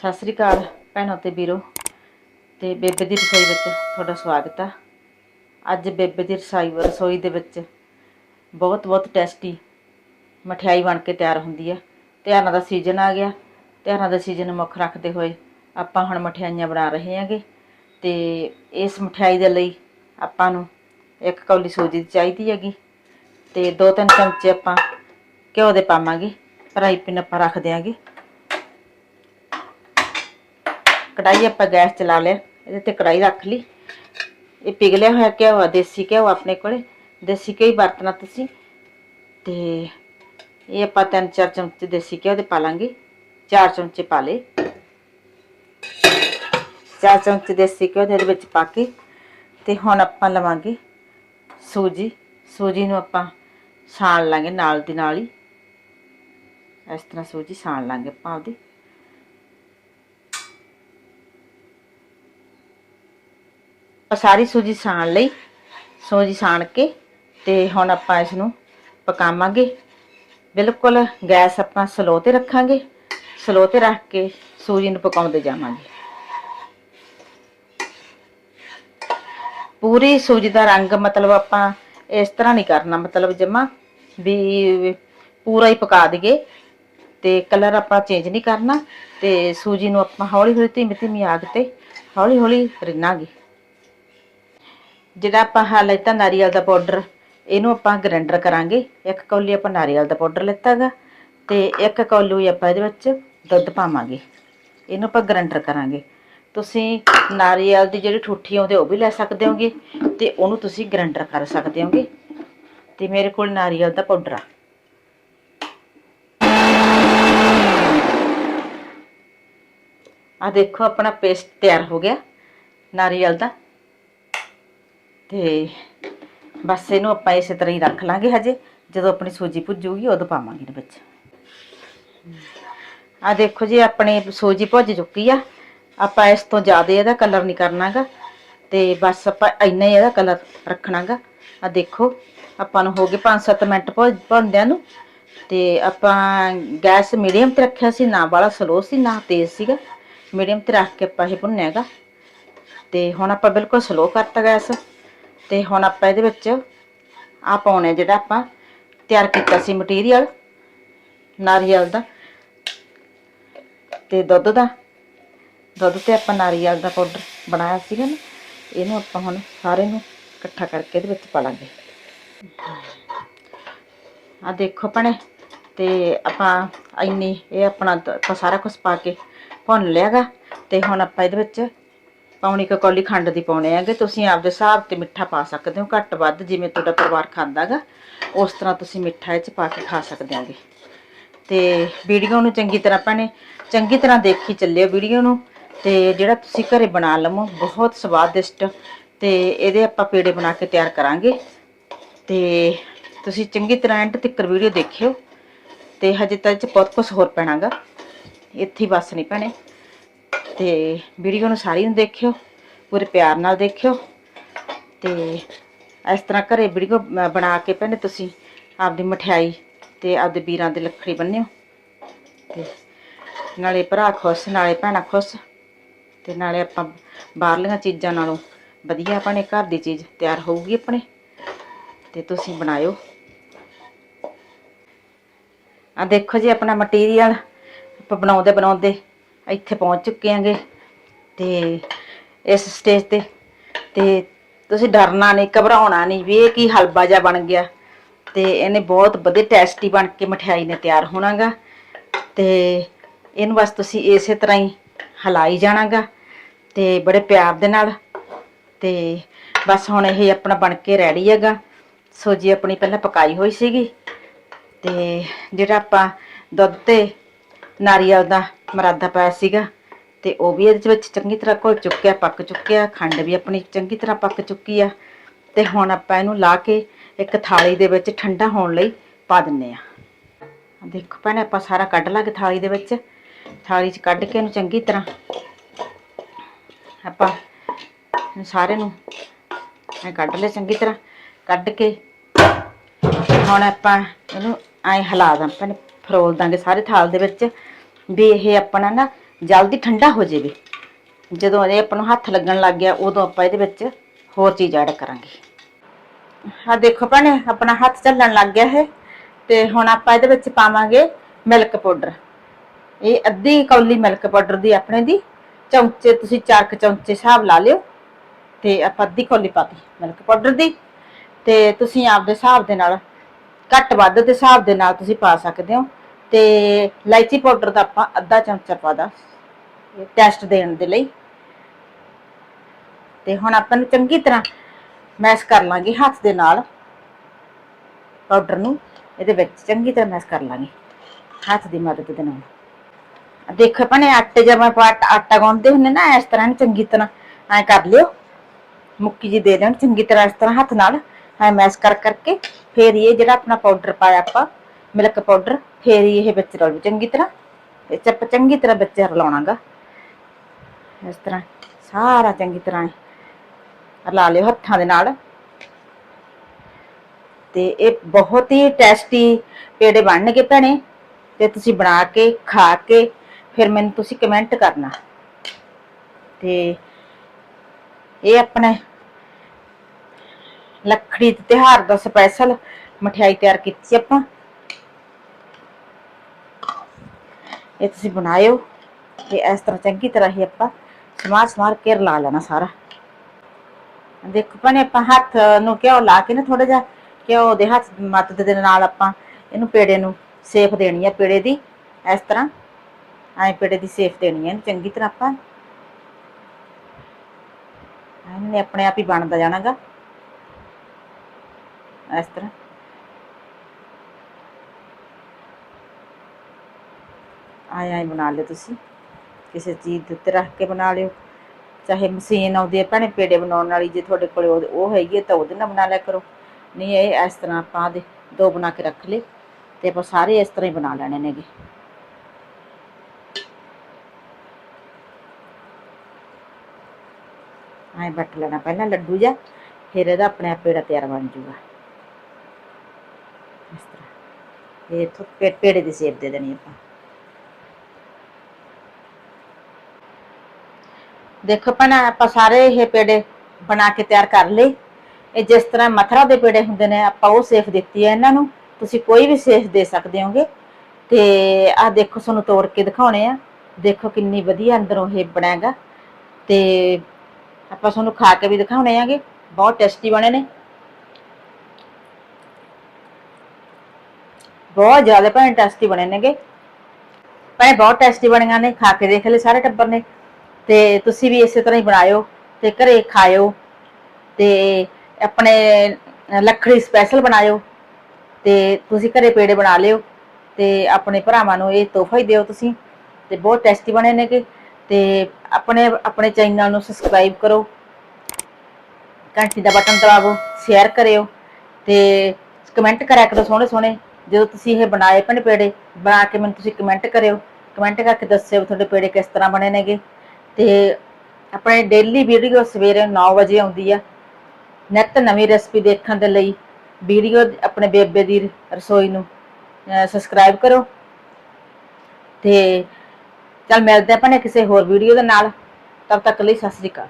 ਸਤਿ ਸ੍ਰੀ ਅਕਾਲ ਭੈਣੋ ਤੇ ਵੀਰੋ ਤੇ ਬੇਬੇ ਦੀ ਰਸੋਈ ਵਿੱਚ ਤੁਹਾਡਾ ਸਵਾਗਤ ਆ। ਅੱਜ ਬੇਬੇ ਦੀ ਰਸੋਈ ਰਸੋਈ ਦੇ ਵਿੱਚ ਬਹੁਤ ਬਹੁਤ ਟੇਸਟੀ ਮਠਿਆਈ ਬਣ ਕੇ ਤਿਆਰ ਹੁੰਦੀ ਆ। ਤਿਆਰਾਂ ਦਾ ਸੀਜ਼ਨ ਆ ਗਿਆ। ਤਿਆਰਾਂ ਦਾ ਸੀਜ਼ਨ ਮੁੱਖ ਰੱਖਦੇ ਹੋਏ ਆਪਾਂ ਹੁਣ ਮਠਿਆਈਆਂ ਬਣਾ ਰਹੇ ਹਾਂਗੇ। ਤੇ ਇਸ ਮਠਿਆਈ ਦੇ ਲਈ ਆਪਾਂ ਨੂੰ ਇੱਕ ਕੌਲੀ ਸੂਜੀ ਦੀ ਚਾਹੀਦੀ ਹੈਗੀ। ਤੇ ਦੋ ਤਿੰਨ ਚਮਚੇ ਆਪਾਂ ਘਿਓ ਦੇ ਪਾਵਾਂਗੇ। ਫਰਾਈ ਪੈਨ ਆਪਾਂ ਰੱਖ ਦਿਆਂਗੇ। ਕੜਾਈ ਆਪਾਂ ਗੈਸ ਚਲਾ ਲਿਆ, ਇਹਦੇ ਤੇ ਕੜਾਈ ਰੱਖ ਲਈ। ਇਹ ਪਿਘਲਿਆ ਹੋਇਆ ਘਿਓ ਆ, ਦੇਸੀ ਘਿਓ ਆਪਣੇ ਕੋਲੇ। ਦੇਸੀ ਘਿਓ ਹੀ ਵਰਤਣਾ ਤੁਸੀਂ। ਤੇ ਇਹ ਆਪਾਂ ਤਿੰਨ ਚਾਰ ਚਮਚੇ ਦੇਸੀ ਘਿਓ ਦੇ ਪਾ ਲਾਂਗੇ। ਚਾਰ ਚਮਚੇ ਪਾ ਲੇ ਚਾਰ ਚਮਚੇ ਦੇਸੀ ਘਿਓ ਦੇ ਇਹਦੇ ਵਿੱਚ ਪਾ ਕੇ, ਤੇ ਹੁਣ ਆਪਾਂ ਲਵਾਂਗੇ ਸੂਜੀ। ਸੂਜੀ ਨੂੰ ਆਪਾਂ ਛਾਣ ਲਾਂਗੇ ਨਾਲ ਦੀ ਨਾਲ ਹੀ। ਇਸ ਤਰ੍ਹਾਂ ਸੂਜੀ ਛਾਣ ਲਾਂਗੇ ਆਪਾਂ ਉਹਦੀ ਸਾਰੀ ਸੂਜੀ ਸਾਣ ਲਈ, ਸੂਜੀ ਸਾਣ ਕੇ ਤੇ ਹੁਣ ਆਪਾਂ ਇਸ ਨੂੰ ਪਕਾਵਾਂਗੇ। ਬਿਲਕੁਲ ਗੈਸ ਆਪਾਂ ਸਲੋ ਤੇ ਰੱਖਾਂਗੇ, ਸਲੋ ਤੇ ਰੱਖ ਕੇ ਸੂਜੀ ਨੂੰ ਪਕਾਉਂਦੇ ਜਾਵਾਂਗੇ। ਪੂਰੀ ਸੂਜੀ ਦਾ ਰੰਗ ਮਤਲਬ ਆਪਾਂ ਇਸ ਤਰ੍ਹਾਂ ਨਹੀਂ ਕਰਨਾ, ਮਤਲਬ ਜਮਾ ਵੀ ਪੂਰਾ ਹੀ ਪਕਾ ਦਈਏ ਤੇ ਕਲਰ ਆਪਾਂ ਚੇਂਜ ਨਹੀਂ ਕਰਨਾ ਤੇ ਸੂਜੀ ਨੂੰ ਆਪਾਂ ਹੌਲੀ ਹੌਲੀ ਧੀਮੀ ਧੀਮੀ ਆਗ ਤੇ ਹੌਲੀ ਹੌਲੀ ਰਿੰਨਾਂਗੇ। ਜਿਹੜਾ ਆਪਾਂ ਹਾਲ ਲੈਤਾ ਨਾਰੀਅਲ ਦਾ ਪਾਊਡਰ ਇਹਨੂੰ ਆਪਾਂ ਗ੍ਰਾਈਂਡਰ ਕਰਾਂਗੇ। ਇੱਕ ਕੌਲੀ ਆਪਾਂ ਨਾਰੀਅਲ ਦਾ ਪਾਊਡਰ ਲੈਤਾਗਾ ਤੇ ਇੱਕ ਕੌਲੀ ਆਪਾਂ ਇਹਦੇ ਵਿੱਚ ਦੁੱਧ ਪਾਵਾਂਗੇ। ਇਹਨੂੰ ਆਪਾਂ ਗ੍ਰਾਈਂਡਰ ਕਰਾਂਗੇ। ਤੁਸੀਂ ਨਾਰੀਅਲ ਦੀ ਜਿਹੜੀ ਠੂਠੀ ਆਉਂਦੀ ਉਹ ਵੀ ਲੈ ਸਕਦੇ ਹੋਗੇ ਤੇ ਉਹਨੂੰ ਤੁਸੀਂ ਗ੍ਰਾਈਂਡਰ ਕਰ ਸਕਦੇ ਹੋਗੇ। ਤੇ ਮੇਰੇ ਕੋਲ ਨਾਰੀਅਲ ਦਾ ਪਾਊਡਰ ਆ। ਆ ਦੇਖੋ, ਆਪਣਾ ਪੇਸਟ ਤਿਆਰ ਹੋ ਗਿਆ ਨਾਰੀਅਲ ਦਾ। ਤੇ ਬਸ ਇਹਨੂੰ ਆਪਾਂ ਇਸੇ ਤਰ੍ਹਾਂ ਹੀ ਰੱਖ ਲਾਂਗੇ ਹਜੇ। ਜਦੋਂ ਆਪਣੀ ਸੂਜੀ ਭੁੱਜੂਗੀ, ਉਦੋਂ ਪਾਵਾਂਗੇ ਇਹਦੇ ਵਿੱਚ। ਆ ਦੇਖੋ ਜੀ, ਆਪਣੇ ਸੂਜੀ ਭੁੱਜ ਚੁੱਕੀ ਆ। ਆਪਾਂ ਇਸ ਤੋਂ ਜ਼ਿਆਦਾ ਇਹਦਾ ਕਲਰ ਨਹੀਂ ਕਰਨਾਗਾ। ਤੇ ਬਸ ਆਪਾਂ ਇੰਨਾ ਹੀ ਇਹਦਾ ਕਲਰ ਰੱਖਣਾਗਾ। ਆ ਦੇਖੋ, ਆਪਾਂ ਨੂੰ ਹੋ ਗਏ 5-7 ਮਿੰਟ ਭੁੱਜ- ਭੁੰਨਦਿਆਂ ਨੂੰ। ਤੇ ਆਪਾਂ ਗੈਸ ਮੀਡੀਅਮ ਤੇ ਰੱਖਿਆ ਸੀ, ਨਾ ਵਾਲਾ ਸਲੋ ਸੀ, ਨਾ ਤੇਜ਼ ਸੀਗਾ। ਮੀਡੀਅਮ ਤੇ ਰੱਖ ਕੇ ਆਪਾਂ ਇਹ ਭੁੰਨਿਆਗਾ। ਤੇ ਹੁਣ ਆਪਾਂ ਬਿਲਕੁਲ ਸਲੋ ਕਰਤਾ ਗੈਸ। ਤੇ ਹੁਣ ਆਪਾਂ ਇਹਦੇ ਵਿੱਚ ਆ ਪਾਉਣੇ ਜਿਹੜਾ ਆਪਾਂ ਤਿਆਰ ਕੀਤਾ ਸੀ ਮਟੀਰੀਅਲ ਨਾਰੀਅਲ ਦਾ। ਤੇ ਦੁੱਧ ਦਾ। ਦੁੱਧ ਤੇ ਆਪਾਂ ਨਾਰੀਅਲ ਦਾ ਪਾਊਡਰ ਬਣਾਇਆ ਸੀਗਾ ਨਾ, ਇਹਨੂੰ ਆਪਾਂ ਹੁਣ ਸਾਰੇ ਨੂੰ ਇਕੱਠਾ ਕਰਕੇ ਇਹਦੇ ਵਿੱਚ ਪਾ ਲਾਂਗੇ। ਆ ਦੇਖੋ ਭਣੇ, ਤੇ ਆਪਾਂ ਇੰਨੀ, ਇਹ ਆਪਣਾ ਆਪਾਂ ਸਾਰਾ ਕੁਝ ਪਾ ਕੇ ਭੁੰਨ ਲਿਆਗਾ, ਤੇ ਹੁਣ ਆਪਾਂ ਇਹਦੇ ਵਿੱਚ ਪੌਣੀ ਕੁ ਕੌਲੀ ਖੰਡ ਦੀ ਪਾਉਣੇ ਹੈਗੇ, ਤੁਸੀਂ ਆਪਦੇ ਹਿਸਾਬ ਤੇ ਮਿੱਠਾ ਪਾ ਸਕਦੇ ਹੋ, ਘੱਟ ਵੱਧ, ਜਿਵੇਂ ਤੁਹਾਡਾ ਪਰਿਵਾਰ ਖਾਂਦਾਗਾ ਉਸ ਤਰ੍ਹਾਂ ਤੁਸੀਂ ਮਿੱਠਾ ਇਹ ਚ ਪਾ ਕੇ ਖਾ ਸਕਦੇ ਹੋਗੇ। ਤੇ ਵੀਡੀਓ ਨੂੰ ਚੰਗੀ ਤਰ੍ਹਾਂ ਭੈਣੇ, ਚੰਗੀ ਤਰ੍ਹਾਂ ਦੇਖੀ ਚੱਲਿਓ ਵੀਡੀਓ ਨੂੰ, ਤੇ ਜਿਹੜਾ ਤੁਸੀਂ ਘਰੇ ਬਣਾ ਲਵੋ, ਬਹੁਤ ਸਵਾਦਿਸ਼ਟ, ਤੇ ਇਹਦੇ ਆਪਾਂ ਪੇੜੇ ਬਣਾ ਕੇ ਤਿਆਰ ਕਰਾਂਗੇ। ਤੇ ਤੁਸੀਂ ਚੰਗੀ ਤਰ੍ਹਾਂ ਐਂਡ ਤੱਕ ਵੀਡੀਓ ਦੇਖਿਓ, ਤੇ ਹਜੇ ਤਾਂ ਇਹ ਚ ਬਹੁਤ ਕੁਝ ਹੋਰ ਪੈਣਾਗਾ। ਇੱਥੇ ਬਸ ਨਹੀਂ ਭੈਣੇ। ਤੇ ਵੀਡੀਓ ਨੂੰ ਸਾਰੀ ਨੂੰ ਦੇਖਿਓ, ਪੂਰੇ ਪਿਆਰ ਨਾਲ ਦੇਖਿਓ ਤੇ ਇਸ ਤਰ੍ਹਾਂ ਘਰੇ ਵੀਡੀਓ ਬਣਾ ਕੇ ਭੈਣੇ ਤੁਸੀਂ ਆਪਦੀ ਮਠਿਆਈ ਤੇ ਆਪਦੇ ਵੀਰਾਂ ਦੇ ਲੱਖੜੀ ਬੰਨਿਓ ਤੇ ਨਾਲੇ ਭਰਾ ਖੁਸ਼, ਨਾਲੇ ਭੈਣਾਂ ਖੁਸ਼ ਤੇ ਨਾਲੇ ਆਪਾਂ ਬਾਹਰਲੀਆਂ ਚੀਜ਼ਾਂ ਨਾਲੋਂ ਵਧੀਆ ਆਪਣੇ ਘਰ ਦੀ ਚੀਜ਼ ਤਿਆਰ ਹੋਊਗੀ ਆਪਣੇ ਤੇ ਤੁਸੀਂ ਬਣਾਇਓ। ਆ ਦੇਖੋ ਜੀ ਆਪਣਾ ਮਟੀਰੀਅਲ, ਆਪਾਂ ਬਣਾਉਂਦੇ ਬਣਾਉਂਦੇ ਇੱਥੇ ਪਹੁੰਚ ਚੁੱਕੇ ਆਂਗੇ ਤੇ ਇਸ ਸਟੇਜ ਤੇ ਤੇ ਤੁਸੀਂ ਡਰਨਾ ਨਹੀਂ, ਘਬਰਾਉਣਾ ਨਹੀਂ ਵੀ ਇਹ ਕੀ ਹਲਵਾ ਜਿਹਾ ਬਣ ਗਿਆ। ਤੇ ਇਹਨੇ ਬਹੁਤ ਵਧੀਆ ਟੇਸਟੀ ਬਣ ਕੇ ਮਠਿਆਈ ਨੇ ਤਿਆਰ ਹੋਣਾਗਾ। ਤੇ ਇਹਨੂੰ ਬਸ ਤੁਸੀਂ ਇਸੇ ਤਰ੍ਹਾਂ ਹੀ ਹਲਾਈ ਜਾਣਾਗਾ ਤੇ ਬੜੇ ਪਿਆਰ ਦੇ ਨਾਲ। ਤੇ ਬਸ ਹੁਣ ਇਹ ਆਪਣਾ ਬਣ ਕੇ ਰੈਡੀ ਹੈਗਾ। ਸੋਜੀ ਆਪਣੀ ਪਹਿਲਾਂ ਪਕਾਈ ਹੋਈ ਸੀਗੀ। ਤੇ ਜਿਹੜਾ ਆਪਾਂ ਦੁੱਧ ਤੇ ਨਾਰੀਅਲ ਦਾ ਮਰਾਦਾ ਪਾਇਆ ਸੀਗਾ ਤੇ ਉਹ ਵੀ ਇਹਦੇ ਵਿੱਚ ਚੰਗੀ ਤਰ੍ਹਾਂ ਘੁਲ ਚੁੱਕਿਆ, ਪੱਕ ਚੁੱਕਿਆ, ਖੰਡ ਵੀ ਆਪਣੀ ਚੰਗੀ ਤਰ੍ਹਾਂ ਪੱਕ ਚੁੱਕੀ ਆ। ਤੇ ਹੁਣ ਆਪਾਂ ਇਹਨੂੰ ਲਾ ਕੇ ਇੱਕ ਥਾਲੀ ਦੇ ਵਿੱਚ ਠੰਡਾ ਹੋਣ ਲਈ ਪਾ ਦਿੰਨੇ ਆ। ਦੇਖੋ ਭੈਣੇ, ਆਪਾਂ ਸਾਰਾ ਕੱਢ ਲਾਂਗੇ ਥਾਲੀ ਦੇ ਵਿੱਚ। ਥਾਲੀ 'ਚ ਕੱਢ ਕੇ ਇਹਨੂੰ ਚੰਗੀ ਤਰ੍ਹਾਂ ਆਪਾਂ ਇਹਨੂੰ ਸਾਰੇ ਨੂੰ ਐ ਕੱਢ ਲਿਆ ਚੰਗੀ ਤਰ੍ਹਾਂ। ਕੱਢ ਕੇ ਹੁਣ ਆਪਾਂ ਇਹਨੂੰ ਐ ਹਿਲਾ ਦਾਂ ਭੈਣੇ ਫਰੋਲ ਦਾਂਗੇ ਸਾਰੇ ਥਾਲ ਦੇ ਵਿੱਚ ਵੀ ਇਹ ਆਪਣਾ ਨਾ ਜਲਦੀ ਠੰਡਾ ਹੋ ਜਾਵੇ। ਜਦੋਂ ਇਹ ਆਪਾਂ ਨੂੰ ਹੱਥ ਲੱਗਣ ਲੱਗ ਗਿਆ, ਉਦੋਂ ਆਪਾਂ ਇਹਦੇ ਵਿੱਚ ਹੋਰ ਚੀਜ਼ ਐਡ ਕਰਾਂਗੇ। ਆ ਦੇਖੋ ਭੈਣੇ, ਆਪਣਾ ਹੱਥ ਚੱਲਣ ਲੱਗ ਗਿਆ ਹੈ ਤੇ ਹੁਣ ਆਪਾਂ ਇਹਦੇ ਵਿੱਚ ਪਾਵਾਂਗੇ ਮਿਲਕ ਪਾਊਡਰ ਇਹ ਅੱਧੀ ਕੌਲੀ ਮਿਲਕ ਪਾਊਡਰ ਦੀ ਆਪਣੇ ਦੀ, ਚਮਚੇ ਤੁਸੀਂ ਚਾਰ ਕੁ ਚਮਚੇ ਹਿਸਾਬ ਲਾ ਲਿਓ ਤੇ ਆਪਾਂ ਅੱਧੀ ਕੌਲੀ ਪਾਤੀ ਮਿਲਕ ਪਾਊਡਰ ਦੀ ਤੇ ਤੁਸੀਂ ਆਪਦੇ ਹਿਸਾਬ ਦੇ ਨਾਲ, ਘੱਟ ਵੱਧ ਦੇ ਹਿਸਾਬ ਦੇ ਨਾਲ ਤੁਸੀਂ ਪਾ ਸਕਦੇ ਹੋ। ਤੇ ਇਲਾਇਚੀ ਪਾਊਡਰ ਦਾ ਆਪਾਂ ਅੱਧਾ ਚਮਚਾ ਪਾਦਾ ਟੈਸਟ ਦੇਣ ਦੇ ਲਈ। ਤੇ ਹੁਣ ਆਪਾਂ ਨੂੰ ਚੰਗੀ ਤਰ੍ਹਾਂ ਮੈਸ਼ ਕਰ ਲਾਂਗੇ ਹੱਥ ਦੇ ਨਾਲ ਪਾਊਡਰ ਨੂੰ। ਇਹਦੇ ਵਿੱਚ ਚੰਗੀ ਤਰ੍ਹਾਂ ਮੈਸ਼ ਕਰ ਲਾਂਗੇ ਹੱਥ ਦੀ ਮਦਦ ਦੇ ਨਾਲ। ਦੇਖੋ ਭਣੇ ਆਟੇ ਜਦ ਆਪਾਂ ਆਟਾ ਗੁੰਨਦੇ ਹੁੰਦੇ ਨਾ, ਇਸ ਤਰ੍ਹਾਂ ਚੰਗੀ ਤਰ੍ਹਾਂ ਐ ਕਰ ਲਿਓ। ਮੁੱਕੀ ਜੀ ਦੇ ਦੇਣ, ਚੰਗੀ ਤਰ੍ਹਾਂ ਇਸ ਤਰ੍ਹਾਂ ਹੱਥ ਨਾਲ ਐ ਮੈਸ਼ ਕਰ ਕਰਕੇ ਫੇਰ ਇਹ ਜਿਹੜਾ ਆਪਣਾ ਪਾਊਡਰ ਪਾਇਆ ਆਪਾਂ ਮਿਲਕ ਪਾਊਡਰ, ਫੇਰ ਹੀ ਇਹ ਵਿੱਚ ਰਲੂ ਚੰਗੀ ਤਰ੍ਹਾਂ। ਇਹ ਚੱਪ ਚੰਗੀ ਤਰ੍ਹਾਂ ਵਿੱਚ ਰਲਾਉਣਾਗਾ। ਇਸ ਤਰ੍ਹਾਂ ਸਾਰਾ ਚੰਗੀ ਤਰ੍ਹਾਂ ਰਲਾ ਲਿਓ ਹੱਥਾਂ ਦੇ ਨਾਲ। ਤੇ ਇਹ ਬਹੁਤ ਹੀ ਟੇਸਟੀ ਪੇੜੇ ਬਣਨਗੇ ਭੈਣੇ। ਤੇ ਤੁਸੀਂ ਬਣਾ ਕੇ, ਖਾ ਕੇ, ਫਿਰ ਮੈਨੂੰ ਤੁਸੀਂ ਕਮੈਂਟ ਕਰਨਾ। ਤੇ ਇਹ ਆਪਣੇ ਲੱਖੜੀ ਦੇ ਤਿਉਹਾਰ ਦਾ ਸਪੈਸ਼ਲ ਮਠਿਆਈ ਤਿਆਰ ਕੀਤੀ ਆਪਾਂ। ਇਹ ਤੁਸੀਂ ਬਣਾਇਓ ਤੇ ਇਸ ਤਰ੍ਹਾਂ ਚੰਗੀ ਤਰ੍ਹਾਂ ਹੀ ਆਪਾਂ ਸਮਾਰ ਸਮਾਰ ਕੇ ਰਲਾ ਲੈਣਾ ਸਾਰਾ। ਦੇਖੋ ਭੈਣੇ, ਆਪਾਂ ਹੱਥ ਨੂੰ ਘਿਓ ਲਾ ਕੇ ਨਾ ਥੋੜਾ ਜਿਹਾ ਘਿਓ ਦੇ ਹੱਥ ਮਦਦ ਦੇ ਨਾਲ ਆਪਾਂ ਇਹਨੂੰ ਪੇੜੇ ਨੂੰ ਸੇਫ ਦੇਣੀ ਹੈ ਪੇੜੇ ਦੀ ਇਸ ਤਰ੍ਹਾਂ। ਐਂ ਪੇੜੇ ਦੀ ਸੇਫ ਦੇਣੀ ਹੈ ਇਹਨੂੰ, ਚੰਗੀ ਤਰ੍ਹਾਂ ਆਪਾਂ। ਇਹਨੇ ਆਪਣੇ ਆਪ ਹੀ ਬਣਦਾ ਜਾਣਾਗਾ। ਇਸ ਤਰ੍ਹਾਂ। ਆਏ ਆਏ ਬਣਾ ਲਿਓ ਤੁਸੀਂ। ਕਿਸੇ ਚੀਜ਼ ਦੇ ਉੱਤੇ ਰੱਖ ਕੇ ਬਣਾ ਲਿਓ। ਚਾਹੇ ਮਸ਼ੀਨ ਆਉਂਦੀ ਹੈ ਭੈਣੇ ਪੇੜੇ ਬਣਾਉਣ ਵਾਲੀ, ਜੇ ਤੁਹਾਡੇ ਕੋਲ ਉਹ ਹੈਗੀ ਹੈ ਤਾਂ ਉਹਦੇ ਨਾਲ ਬਣਾ ਲਿਆ ਕਰੋ। ਨਹੀਂ, ਇਹ ਇਸ ਤਰ੍ਹਾਂ ਆਪਾਂ ਦੇ ਦੋ ਬਣਾ ਕੇ ਰੱਖ ਲਏ ਤੇ ਆਪਾਂ ਸਾਰੇ ਇਸ ਤਰ੍ਹਾਂ ਹੀ ਬਣਾ ਲੈਣੇ ਨੇਗੇ। ਐਂ ਬੱਟ ਲੈਣਾ ਪਹਿਲਾਂ ਲੱਡੂ ਜਿਹਾ, ਫਿਰ ਇਹਦਾ ਆਪਣੇ ਆਪ ਪੇੜਾ ਤਿਆਰ ਬਣ ਜੂਗਾ। ਇਸ ਤਰ੍ਹਾਂ। ਇਹ ਤੋਂ ਪੇੜੇ ਦੀ ਸ਼ੇਪ ਦੇ ਦੇਣੀ ਆਪਾਂ। ਦੇਖੋ ਭੈਣਾ, ਆਪਾਂ ਸਾਰੇ ਇਹ ਪੇੜੇ ਬਣਾ ਕੇ ਤਿਆਰ ਕਰ ਲਏ। ਇਹ ਜਿਸ ਤਰ੍ਹਾਂ ਮਥਰਾ ਦੇ ਪੇੜੇ ਹੁੰਦੇ ਨੇ, ਆਪਾਂ ਉਹ ਸੇਫ ਦਿੱਤੀ ਹੈ ਇਹਨਾਂ ਨੂੰ। ਤੁਸੀਂ ਕੋਈ ਵੀ ਸੇਫ ਦੇ ਸਕਦੇ ਹੋਗੇ। ਤੇ ਆਹ ਦੇਖੋ, ਤੁਹਾਨੂੰ ਤੋੜ ਕੇ ਦਿਖਾਉਣੇ ਆ। ਦੇਖੋ ਕਿੰਨੀ ਵਧੀਆ ਅੰਦਰੋਂ ਇਹ ਬਣਾਗਾ। ਤੇ ਆਪਾਂ ਤੁਹਾਨੂੰ ਖਾ ਕੇ ਵੀ ਦਿਖਾਉਣੇ ਆਗੇ। ਬਹੁਤ ਟੇਸਟੀ ਬਣੇ ਨੇ। ਬਹੁਤ ਜ਼ਿਆਦਾ ਭੈਣ ਟੇਸਟੀ ਬਣੇ ਨੇਗੇ। ਭੈਣ, ਬਹੁਤ ਟੇਸਟੀ ਬਣੀਆਂ ਨੇ। ਖਾ ਕੇ ਦੇਖ ਲੈ ਸਾਰੇ ਟੱਬਰ ਨੇ। ਤੇ ਤੁਸੀਂ ਵੀ ਇਸੇ ਤਰ੍ਹਾਂ ਹੀ ਬਣਾਇਓ ਤੇ ਘਰੇ ਖਾਇਓ ਤੇ ਆਪਣੇ ਲੱਖੜੀ ਸਪੈਸ਼ਲ ਬਣਾਇਓ ਤੇ ਤੁਸੀਂ ਘਰੇ ਪੇੜੇ ਬਣਾ ਲਿਓ ਤੇ ਆਪਣੇ ਭਰਾਵਾਂ ਨੂੰ ਇਹ ਤੋਹਫਾ ਹੀ ਦਿਓ ਤੁਸੀਂ ਤੇ ਬਹੁਤ ਟੇਸਟੀ ਬਣੇ ਨੇਗੇ ਤੇ ਆਪਣੇ ਆਪਣੇ ਚੈਨਲ ਨੂੰ ਸਬਸਕ੍ਰਾਈਬ ਕਰੋ। ਘੰਟੀ ਦਾ ਬਟਨ ਦਬਾਵੋ ਸ਼ੇਅਰ ਕਰਿਓ ਤੇ ਕਮੈਂਟ ਕਰਿਆ ਕਰੋ ਸੋਹਣੇ ਸੋਹਣੇ। ਜਦੋਂ ਤੁਸੀਂ ਇਹ ਬਣਾਏ ਪਣ ਪੇੜੇ, ਬਣਾ ਕੇ ਮੈਨੂੰ ਤੁਸੀਂ ਕਮੈਂਟ ਕਰਿਓ। ਕਮੈਂਟ ਕਰਕੇ ਦੱਸਿਓ ਵੀ ਤੁਹਾਡੇ ਪੇੜੇ ਕਿਸ ਤਰ੍ਹਾਂ ਬਣੇ ਨੇਗੇ। ਤੇ ਆਪਣੇ ਡੇਲੀ ਵੀਡੀਓ ਸਵੇਰੇ 9 ਵਜੇ ਆਉਂਦੀ ਆ। ਨਿੱਤ ਨਵੀਂ ਰੈਸਪੀ ਦੇਖਣ ਦੇ ਲਈ ਵੀਡੀਓ ਆਪਣੇ ਬੇਬੇ ਦੀ ਰਸੋਈ ਨੂੰ ਸਬਸਕ੍ਰਾਈਬ ਕਰੋ। ਤੇ ਚੱਲ ਮਿਲਦੇ ਆਪਾਂ ਨੇ ਕਿਸੇ ਹੋਰ ਵੀਡੀਓ ਦੇ ਨਾਲ। ਤਬ ਤੱਕ ਲਈ ਸਤਿ ਸ੍ਰੀ ਅਕਾਲ।